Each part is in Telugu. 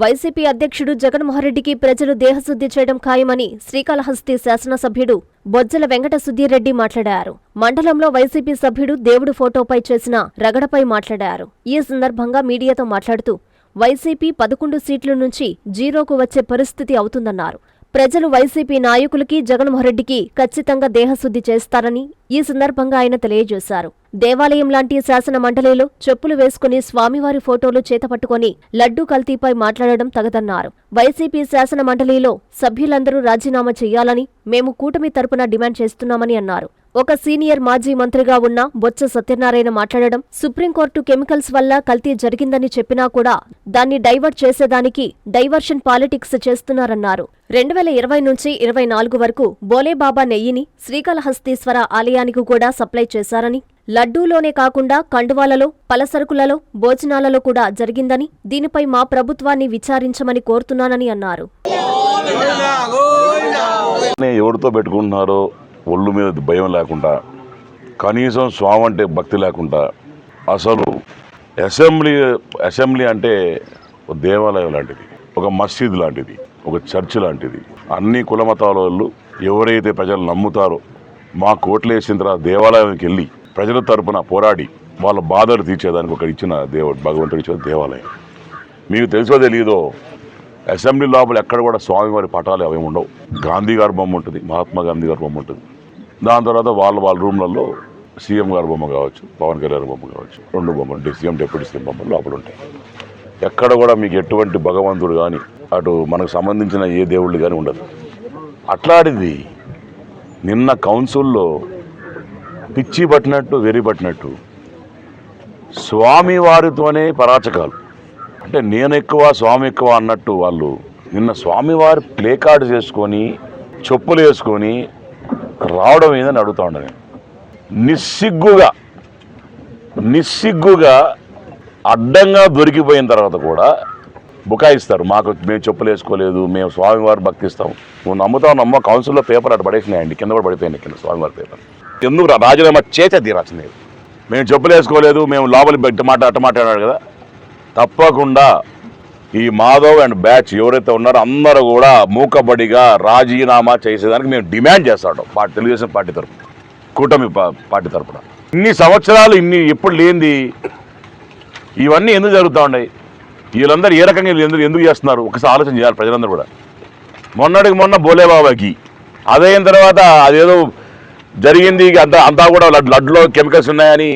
వైసీపీ అధ్యక్షుడు జగన్మోహన్రెడ్డికి ప్రజలు దేహశుద్ధి చేయడం ఖాయమని శ్రీకాళహస్తి శాసనసభ్యుడు బొజ్జల వెంకట సుధీరెడ్డి మాట్లాడారు. మండలంలో వైసీపీ సభ్యుడు దేవుడు ఫోటోపై చేసిన రగడపై మాట్లాడారు. ఈ సందర్భంగా మీడియాతో మాట్లాడుతూ వైసీపీ పదకొండు సీట్ల నుంచి జీరోకు వచ్చే పరిస్థితి అవుతుందన్నారు. ప్రజలు వైసీపీ నాయకులకి జగన్మోహన్రెడ్డికి ఖచ్చితంగా దేహశుద్ధి చేస్తారని ఈ సందర్భంగా ఆయన తెలియజేశారు. దేవాలయం లాంటి శాసన మండలిలో చెప్పులు వేసుకుని స్వామివారి ఫోటోలు చేతపట్టుకొని లడ్డూ కల్తీపై మాట్లాడడం తగదన్నారు. వైసీపీ శాసన మండలిలో సభ్యులందరూ రాజీనామా చేయాలని మేము కూటమి తరపున డిమాండ్ చేస్తున్నామని అన్నారు. ఒక సీనియర్ మాజీ మంత్రిగా ఉన్న బొత్స సత్యనారాయణ మాట్లాడడం సుప్రీంకోర్టు కెమికల్స్ వల్ల కల్తీ జరిగిందని చెప్పినా కూడా దాన్ని డైవర్ట్ చేసేదానికి డైవర్షన్ పాలిటిక్స్ చేస్తున్నారన్నారు రెండు వేల ఇరవై నుంచి ఇరవై నాలుగు వరకు బోలేబాబా నెయ్యిని శ్రీకాళహస్తీశ్వర ఆలయానికి కూడా సప్లై చేశారని లడ్డూలోనే కాకుండా కండువాలలో పలసరుకులలో భోజనాలలో కూడా జరిగిందని దీనిపై మా ప్రభుత్వాన్ని విచారించమని కోరుతున్నానని అన్నారు ఎవరితో పెట్టుకుంటున్నారో ఒళ్ళు మీద భయం లేకుండా కనీసం స్వామి అంటే భక్తి లేకుండా అసలు అసెంబ్లీ అసెంబ్లీ అంటే దేవాలయం లాంటిది ఒక మసీద్ లాంటిది ఒక చర్చ్ లాంటిది. అన్ని కుల మతాల వాళ్ళు ఎవరైతే ప్రజలు నమ్ముతారో మా కోట్లు వేసిన తర్వాత దేవాలయానికి వెళ్ళి ప్రజల తరపున పోరాడి వాళ్ళ బాధలు తీర్చేదానికి ఒక ఇచ్చిన దేవుడు భగవంతుడు ఇచ్చిన దేవాలయం. మీకు తెలుసో తెలియదో అసెంబ్లీ లోపల ఎక్కడ కూడా స్వామివారి పటాలు అవి ఉండవు. గాంధీ గారి బొమ్మ ఉంటుంది మహాత్మా గాంధీ గారి బొమ్మ ఉంటుంది. దాని తర్వాత వాళ్ళ వాళ్ళ రూమ్లలో సీఎం గారి బొమ్మ కావచ్చు పవన్ కళ్యాణ్ బొమ్మ కావచ్చు. రెండు బొమ్మలు సీఎం డిప్యూటీ సీఎం బొమ్మలు లోపల ఉంటాయి. ఎక్కడ కూడా మీకు ఎటువంటి భగవంతుడు కానీ అటు మనకు సంబంధించిన ఏ దేవుళ్ళు కానీ ఉండదు. అట్లాంటిది నిన్న కౌన్సిల్లో పిచ్చి పట్టినట్టు వెరి పట్టినట్టు స్వామి వారితోనే పరాచకాలు. అంటే నేను ఎక్కువ స్వామి ఎక్కువ అన్నట్టు వాళ్ళు నిన్న స్వామివారి ప్లే కార్డు చేసుకొని చెప్పులు వేసుకొని రావడం ఏందని అడుగుతా ఉండ నేను నిస్సిగ్గుగా నిస్సిగ్గుగా అడ్డంగా దొరికిపోయిన తర్వాత కూడా బుకాయిస్తారు మాకు మేము చెప్పులు వేసుకోలేదు మేము స్వామివారి భక్తిస్తాం. నువ్వు నమ్ముతావు నమ్మ కౌన్సిల్లో పేపర్ అటు పడేసినాయండి కింద కూడా పడిపోయింది కింద స్వామివారి పేపర్. ఎందుకు రా- రాజీనామా చేసే తీరాల్సింది. మేము చెప్పులు వేసుకోలేదు మేము లోపలి బయట మాట అట్ట మాట్లాడాడు కదా. తప్పకుండా ఈ మాధవ్ అండ్ బ్యాచ్ ఎవరైతే ఉన్నారో అందరూ కూడా మూకబడిగా రాజీనామా చేసేదానికి మేము డిమాండ్ చేస్తాడు పార్టీ తెలుగుదేశం పార్టీ తరఫున కూటమి పార్టీ తరఫున ఇన్ని సంవత్సరాలు ఇన్ని ఎప్పుడు లేనిది ఇవన్నీ ఎందుకు జరుగుతూ ఉన్నాయి? వీళ్ళందరూ ఏ రకంగా ఎందుకు ఎందుకు చేస్తున్నారు? ఒకసారి ఆలోచన చేయాలి ప్రజలందరూ కూడా. మొన్నటికి మొన్న బోలేబాబాకి అదైన తర్వాత అదేదో జరిగింది అంతా అంతా కూడా లడ్ లడ్లో కెమికల్స్ ఉన్నాయని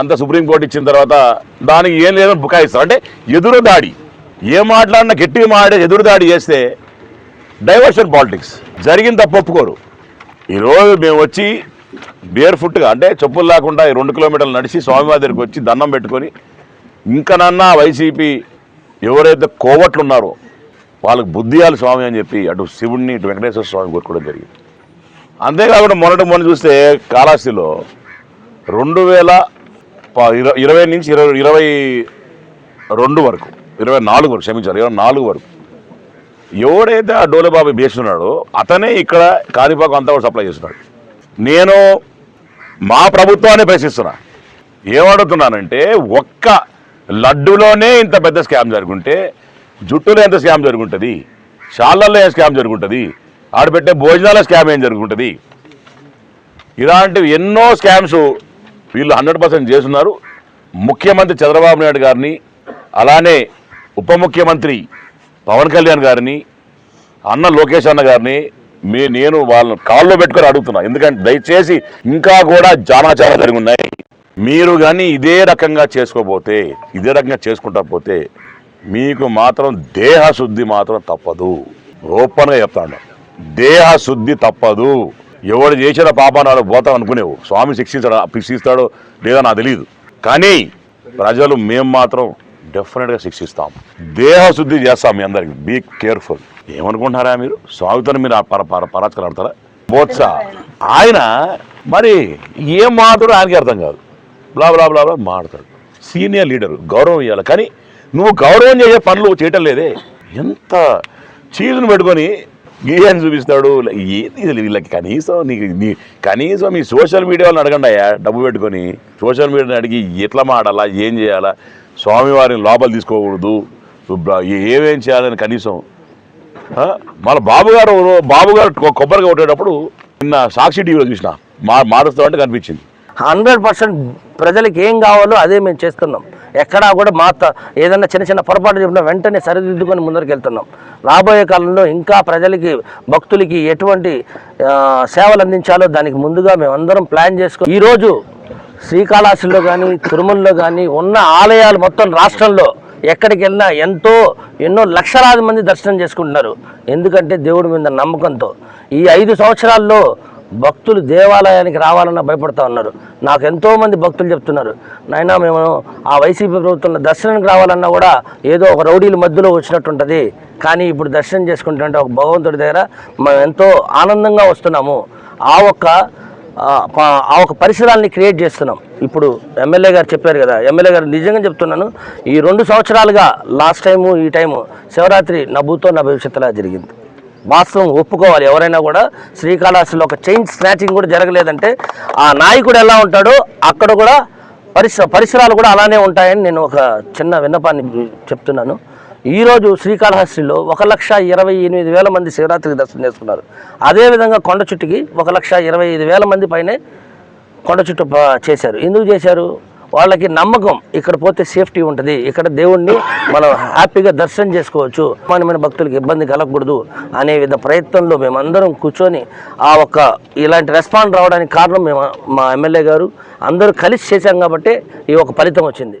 అంత సుప్రీంకోర్టు ఇచ్చిన తర్వాత దానికి ఏం లేదని బుకాయిస్తారు. అంటే ఎదురు దాడి ఏ మాట్లాడినా గట్టిగా మాడే ఎదురు దాడి చేస్తే డైవర్షన్ పాలిటిక్స్. జరిగిన తప్పు ఒప్పుకోరు. ఈరోజు మేము వచ్చి బేర్ ఫుట్గా అంటే చెప్పులు లేకుండా ఈ రెండు కిలోమీటర్లు నడిచి స్వామివారి దగ్గరికి వచ్చి దండం పెట్టుకొని ఇంకనన్నా వైసీపీ ఎవరైతే కోవట్లు ఉన్నారో వాళ్ళకి బుద్ధియాలు స్వామి అని చెప్పి అటు శివుడిని ఇటు వెంకటేశ్వర స్వామి కోరుకోవడం జరిగింది. అంతేకాకుండా మొన్నటి మొన్న చూస్తే కాళహస్తిలో రెండు వేల ప- ఇరవై నుంచి ఇరవై ఇరవై రెండు వరకు ఇరవై నాలుగు వరకు క్షమించాలి ఇరవై నాలుగు వరకు. ఎవడైతే ఆ డోలేబాబు చేస్తున్నాడో అతనే ఇక్కడ కాణిపాకం అంతా కూడా సప్లై చేస్తున్నాడు. నేను మా ప్రభుత్వాన్ని ప్రశ్నిస్తున్నా. ఏమడుగుతున్నానంటే ఒక్క లడ్డులోనే ఇంత పెద్ద స్కామ్ జరుగుంటే జుట్టులో ఎంత స్కామ్ జరుగుంటుంది షాళ్ళల్లో ఏ స్కామ్ జరుగుంటుంది ఆడబెట్టే భోజనాల స్కామ్ ఏం జరుగుంటుంది? ఇలాంటివి ఎన్నో స్కామ్స్ వీళ్ళు హండ్రెడ్ పర్సెంట్ చేస్తున్నారు. ముఖ్యమంత్రి చంద్రబాబు నాయుడు గారిని అలానే ఉప ముఖ్యమంత్రి పవన్ కళ్యాణ్ గారిని అన్న లోకేష్ అన్న గారిని మీ నేను వాళ్ళని కాల్లో పెట్టుకొని అడుగుతున్నా. ఎందుకంటే దయచేసి ఇంకా కూడా చాలా చాలా జరిగి ఉన్నాయి. మీరు కానీ ఇదే రకంగా చేసుకోపోతే ఇదే రకంగా చేసుకుంటా పోతే మీకు మాత్రం దేహశుద్ధి మాత్రం తప్పదు. ఓపెన్గా చెప్తాను దేహశుద్ధి తప్పదు. ఎవడు చేసిన పాపానాలు పోతాం అనుకునేవు. స్వామి శిక్షించడా శిక్షిస్తాడో లేదో నాకు తెలియదు కానీ ప్రజలు మేము మాత్రం డెఫినెట్గా శిక్షిస్తాం. దేహశుద్ధి చేస్తాం మీ అందరికి. బీ కేర్ఫుల్ ఏమనుకుంటున్నారా మీరు? స్వామితో మీరు ఆ పర పర పరాచకాలు బోత్స. ఆయన మరి ఏం మాత్రం ఆయనకి అర్థం కాదు. బ్లా బ్లా బ్లా బ్లా మాడతాడు సీనియర్ లీడర్ గౌరవం ఇవ్వాలి కానీ నువ్వు గౌరవం చేసే పనులు చేయటం లేదే. ఎంత చీజును పెట్టుకొని గీయాన్ని చూపిస్తాడు. ఏది వీళ్ళకి? కనీసం నీకు నీ కనీసం మీ సోషల్ మీడియా వాళ్ళని అడగండి అయ్యా. డబ్బు పెట్టుకొని సోషల్ మీడియాని అడిగి ఎట్లా మాడాలా? ఏం చేయాలా? స్వామివారిని లోపల తీసుకోకూడదు. ఏమేం చేయాలని కనీసం మన బాబుగారు బాబుగారు కొబ్బరిగా కొట్టేటప్పుడు నిన్న సాక్షి టీవీలో చూసిన మా మారుస్తామంటే కనిపించింది. హండ్రెడ్ పర్సెంట్ ప్రజలకు ఏం కావాలో అదే మేము చేస్తున్నాం. ఎక్కడా కూడా మా ఏదైనా చిన్న చిన్న పొరపాటు చెప్పినా వెంటనే సరిదిద్దుకొని ముందరికి వెళ్తున్నాం రాబోయే కాలంలో ఇంకా ప్రజలకి భక్తులకి ఎటువంటి సేవలు అందించాలో దానికి ముందుగా మేమందరం ప్లాన్ చేసుకో ఈరోజు శ్రీకాళహస్తిలో కానీ తిరుమలలో కానీ ఉన్న ఆలయాలు మొత్తం రాష్ట్రంలో ఎక్కడికి వెళ్ళినా ఎంతో ఎన్నో లక్షలాది మంది దర్శనం చేసుకుంటున్నారు. ఎందుకంటే దేవుడి మీద నమ్మకంతో. ఈ ఐదు సంవత్సరాల్లో భక్తులు దేవాలయానికి రావాలన్నా భయపడతా ఉన్నారు. నాకు ఎంతోమంది భక్తులు చెప్తున్నారు. నాయన మేము ఆ వైసీపీ ప్రభుత్వంలో దర్శనానికి రావాలన్నా కూడా ఏదో ఒక రౌడీల మధ్యలో వచ్చినట్టు ఉంటుంది కానీ ఇప్పుడు దర్శనం చేసుకుంటుంటే ఒక భగవంతుడి దగ్గర మేము ఎంతో ఆనందంగా వస్తున్నాము. ఆ ఒక్క ఆ ఒక పరిసరాల్ని క్రియేట్ చేస్తున్నాం. ఇప్పుడు ఎమ్మెల్యే గారు చెప్పారు కదా ఎమ్మెల్యే గారు నిజంగా చెప్తున్నాను ఈ రెండు సంవత్సరాలుగా లాస్ట్ టైము ఈ టైము శివరాత్రి నా భూతో నా భవిష్యత్తులా జరిగింది. వాస్తవం ఒప్పుకోవాలి. ఎవరైనా కూడా శ్రీకాళహస్తిలో ఒక చైన్ స్నాచింగ్ కూడా జరగలేదంటే ఆ నాయకుడు ఎలా ఉంటాడో అక్కడ కూడా పరిస పరిసరాలు కూడా అలానే ఉంటాయని నేను ఒక చిన్న విన్నపాన్ని చెప్తున్నాను. ఈరోజు శ్రీకాళహస్తిలో ఒక లక్ష ఇరవై ఎనిమిది వేల మంది శివరాత్రికి దర్శనం చేసుకున్నారు. అదేవిధంగా కొండ చుట్టుకి ఒక లక్ష ఇరవై ఐదు వేల మంది పైనే కొండ చుట్టూ చేశారు. ఎందుకు చేశారు? వాళ్ళకి నమ్మకం ఇక్కడ పోతే సేఫ్టీ ఉంటుంది. ఇక్కడ దేవుణ్ణి మనం హ్యాపీగా దర్శనం చేసుకోవచ్చు. మన భక్తులకు ఇబ్బంది కలగకూడదు అనే విధ ప్రయత్నంలో మేమందరం కూర్చొని ఆ ఒక్క ఇలాంటి రెస్పాండ్ రావడానికి కారణం మేము మా ఎమ్మెల్యే గారు. అందరూ కలిసి చేశాం కాబట్టి ఈ ఒక ఫలితం వచ్చింది.